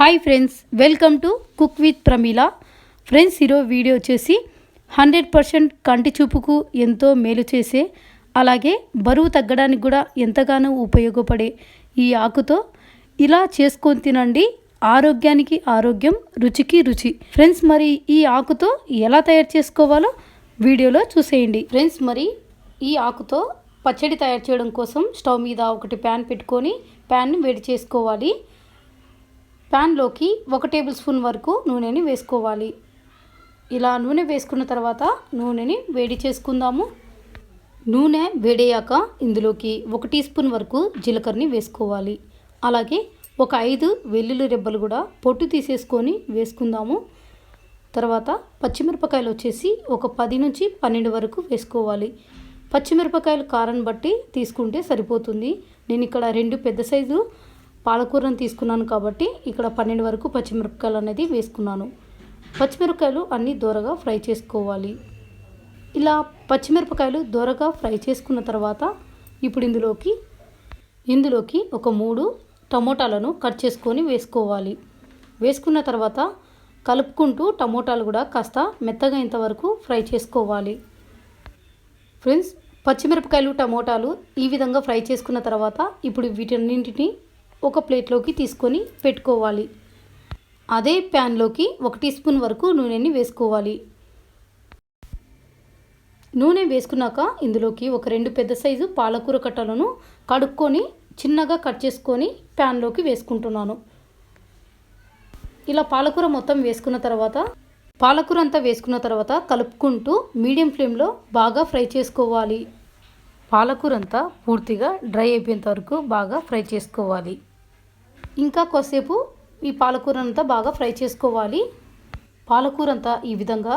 Hi friends welcome to cook with Pramila. Friends ఈరోజు video వచ్చేసి hundred percent కంటి చూపుకు ఎంతో మేలు చేసే అలాగే బరువు తగ్గడానికి కూడా ఎంతగానో ఉపయోగపడే ఈ ఆకుతో ఇలా చేసుకొని తినండి. ఆరోగ్యానికి ఆరోగ్యం రుచికి రుచి. ఫ్రెండ్స్ మరి ఈ ఆకుతో ఎలా తయారు చేసుకోవాలో వీడియోలో చూసేయండి. ఫ్రెండ్స్ మరి ఈ ఆకుతో పచ్చడి తయారు చేయడం కోసం స్టవ్ మీద ఒకటి ప్యాన్ పెట్టుకొని ప్యాన్ని వేడి చేసుకోవాలి. ప్యాన్లోకి ఒక టేబుల్ స్పూన్ వరకు నూనెని వేసుకోవాలి. ఇలా నూనె వేసుకున్న తర్వాత నూనెని వేడి చేసుకుందాము. నూనె వేడయ్యాక ఇందులోకి ఒక టీ స్పూన్ వరకు జీలకర్రని వేసుకోవాలి. అలాగే ఒక ఐదు వెల్లుల్లి రెబ్బలు కూడా పొట్టు తీసేసుకొని వేసుకుందాము. తర్వాత పచ్చిమిరపకాయలు వచ్చేసి ఒక పది నుంచి పన్నెండు వరకు వేసుకోవాలి. పచ్చిమిరపకాయలు కారం బట్టి తీసుకుంటే సరిపోతుంది. నేను ఇక్కడ రెండు పెద్ద సైజు పాలకూరను తీసుకున్నాను కాబట్టి ఇక్కడ పన్నెండు వరకు పచ్చిమిరపకాయలు అనేది వేసుకున్నాను. పచ్చిమిరపకాయలు అన్నీ దూరగా ఫ్రై చేసుకోవాలి. ఇలా పచ్చిమిరపకాయలు దూరగా ఫ్రై చేసుకున్న తర్వాత ఇప్పుడు ఇందులోకి ఇందులోకి ఒక మూడు టమోటాలను కట్ చేసుకొని వేసుకోవాలి. వేసుకున్న తర్వాత కలుపుకుంటూ టమోటాలు కూడా కాస్త మెత్తగా ఇంతవరకు ఫ్రై చేసుకోవాలి. ఫ్రెండ్స్ పచ్చిమిరపకాయలు టమోటాలు ఈ విధంగా ఫ్రై చేసుకున్న తర్వాత ఇప్పుడు వీటన్నింటిని ఒక ప్లేట్లోకి తీసుకొని పెట్టుకోవాలి. అదే ప్యాన్లోకి ఒక టీ స్పూన్ వరకు నూనెని వేసుకోవాలి. నూనె వేసుకున్నాక ఇందులోకి ఒక రెండు పెద్ద సైజు పాలకూర కట్టలను కడుక్కొని చిన్నగా కట్ చేసుకొని ప్యాన్లోకి వేసుకుంటున్నాను. ఇలా పాలకూర మొత్తం వేసుకున్న తర్వాత పాలకూర అంతా వేసుకున్న తర్వాత కలుపుకుంటూ మీడియం ఫ్లేమ్లో బాగా ఫ్రై చేసుకోవాలి. పాలకూర అంతా పూర్తిగా డ్రై అయిపోయేంత వరకు బాగా ఫ్రై చేసుకోవాలి. ఇంకా కొద్దిసేపు ఈ పాలకూర అంతా బాగా ఫ్రై చేసుకోవాలి. పాలకూర అంతా ఈ విధంగా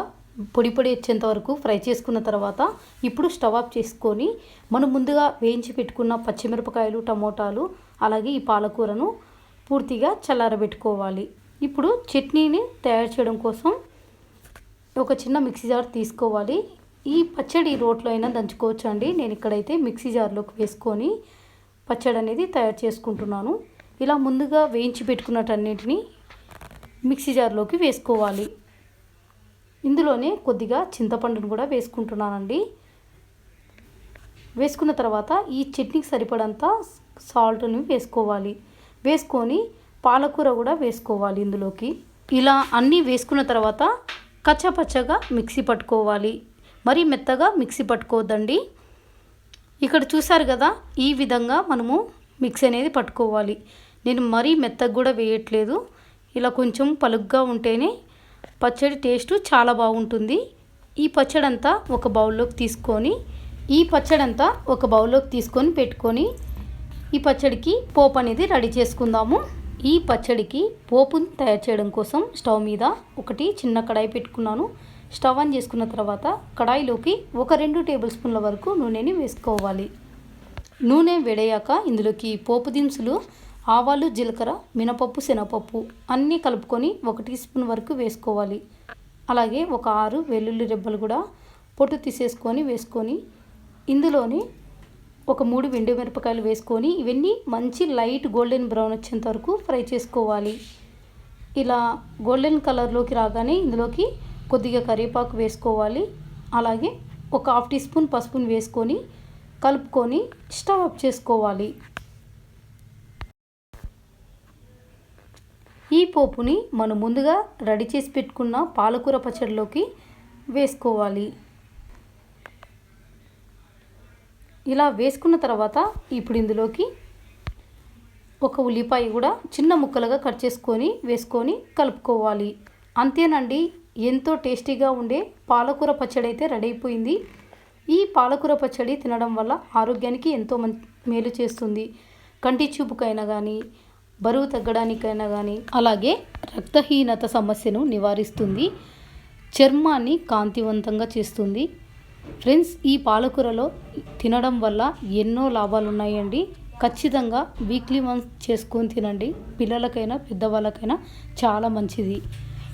పొడి పొడి వచ్చేంత వరకు ఫ్రై చేసుకున్న తర్వాత ఇప్పుడు స్టవ్ ఆఫ్ చేసుకొని మనం ముందుగా వేయించి పెట్టుకున్న పచ్చిమిరపకాయలు టమోటాలు అలాగే ఈ పాలకూరను పూర్తిగా చల్లారబెట్టుకోవాలి. ఇప్పుడు చట్నీని తయారు చేయడం కోసం ఒక చిన్న మిక్సీ జార్ తీసుకోవాలి. ఈ పచ్చడి రోట్లో అయినా దంచుకోవచ్చు అండి నేను ఇక్కడైతే మిక్సీ జార్లోకి వేసుకొని పచ్చడి అనేది తయారు చేసుకుంటున్నాను. ఇలా ముందుగా వేయించి పెట్టుకున్నటన్నిటిని మిక్సీ జార్లోకి వేసుకోవాలి. ఇందులోనే కొద్దిగా చింతపండును కూడా వేసుకుంటున్నానండి. వేసుకున్న తర్వాత ఈ చట్నీకి సరిపడంత సాల్ట్ని వేసుకోవాలి. వేసుకొని పాలకూర కూడా వేసుకోవాలి ఇందులోకి. ఇలా అన్నీ వేసుకున్న తర్వాత కచ్చపచ్చగా మిక్సీ పట్టుకోవాలి. మరీ మెత్తగా మిక్సీ పట్టుకోవద్దండి. ఇక్కడ చూసారు కదా ఈ విధంగా మనము మిక్సీ అనేది పట్టుకోవాలి. నేను మరీ మెత్తగా కూడా వేయట్లేదు. ఇలా కొంచెం పలుగ్గా ఉంటేనే పచ్చడి టేస్ట్ చాలా బాగుంటుంది. ఈ పచ్చడి అంతా ఒక బౌల్లోకి తీసుకొని ఈ పచ్చడి అంతా ఒక బౌల్లోకి తీసుకొని పెట్టుకొని ఈ పచ్చడికి పోపు అనేది రెడీ చేసుకుందాము. ఈ పచ్చడికి పోపును తయారు చేయడం కోసం స్టవ్ మీద ఒకటి చిన్న కడాయి పెట్టుకున్నాను. స్టవ్ ఆన్ చేసుకున్న తర్వాత కడాయిలోకి ఒక రెండు టేబుల్ స్పూన్ల వరకు నూనెని వేసుకోవాలి. నూనె వేడయ్యాక ఇందులోకి పోపు దినుసులు ఆవాలు జీలకర్ర మినపప్పు శనగపప్పు అన్నీ కలుపుకొని ఒక టీ స్పూన్ వరకు వేసుకోవాలి. అలాగే ఒక ఆరు వెల్లుల్లి రెబ్బలు కూడా పొట్టు తీసేసుకొని వేసుకొని ఇందులోని ఒక మూడు వెండి మిరపకాయలు వేసుకొని ఇవన్నీ మంచి లైట్ గోల్డెన్ బ్రౌన్ వచ్చేంత వరకు ఫ్రై చేసుకోవాలి. ఇలా గోల్డెన్ కలర్లోకి రాగానే ఇందులోకి కొద్దిగా కరివేపాకు వేసుకోవాలి. అలాగే ఒక హాఫ్ టీ స్పూన్ పసుపుని వేసుకొని కలుపుకొని స్టవ్ ఆఫ్ చేసుకోవాలి. ఈ పోపుని మనం ముందుగా రెడీ చేసి పెట్టుకున్న పాలకూర పచ్చడిలోకి వేసుకోవాలి. ఇలా వేసుకున్న తర్వాత ఇప్పుడు ఇందులోకి ఒక ఉల్లిపాయ కూడా చిన్న ముక్కలుగా కట్ చేసుకొని వేసుకొని కలుపుకోవాలి. అంతేనండి ఎంతో టేస్టీగా ఉండే పాలకూర పచ్చడి అయితే రెడీ అయిపోయింది. ఈ పాలకూర పచ్చడి తినడం వల్ల ఆరోగ్యానికి ఎంతో మం మేలు చేస్తుంది. కంటి చూపుకైనా కానీ బరువు తగ్గడానికైనా కానీ అలాగే రక్తహీనత సమస్యను నివారిస్తుంది. చర్మాన్ని కాంతివంతంగా చేస్తుంది. ఫ్రెండ్స్ ఈ పాలకూరలో తినడం వల్ల ఎన్నో లాభాలు ఉన్నాయండి ఖచ్చితంగా వీక్లీ వన్స్ చేసుకొని తినండి. పిల్లలకైనా పెద్దవాళ్ళకైనా చాలా మంచిది.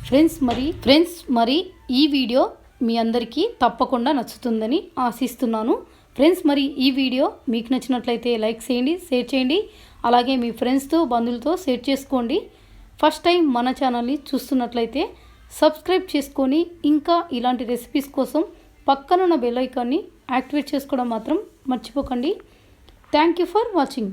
ఫ్రెండ్స్ మరి ఫ్రెండ్స్ మరి ఈ వీడియో మీ అందరికీ తప్పకుండా నచ్చుతుందని ఆశిస్తున్నాను. ఫ్రెండ్స్ మరి ఈ వీడియో మీకు నచ్చినట్లయితే లైక్ చేయండి షేర్ చేయండి అలాగే మీ ఫ్రెండ్స్తో బంధువులతో షేర్ చేసుకోండి. ఫస్ట్ టైం మన ఛానల్ని చూస్తున్నట్లయితే సబ్స్క్రైబ్ చేసుకొని ఇంకా ఇలాంటి రెసిపీస్ కోసం పక్కనున్న బెల్ ఐకాన్ని యాక్టివేట్ చేసుకోవడం మాత్రం మర్చిపోకండి. Thank you for watching.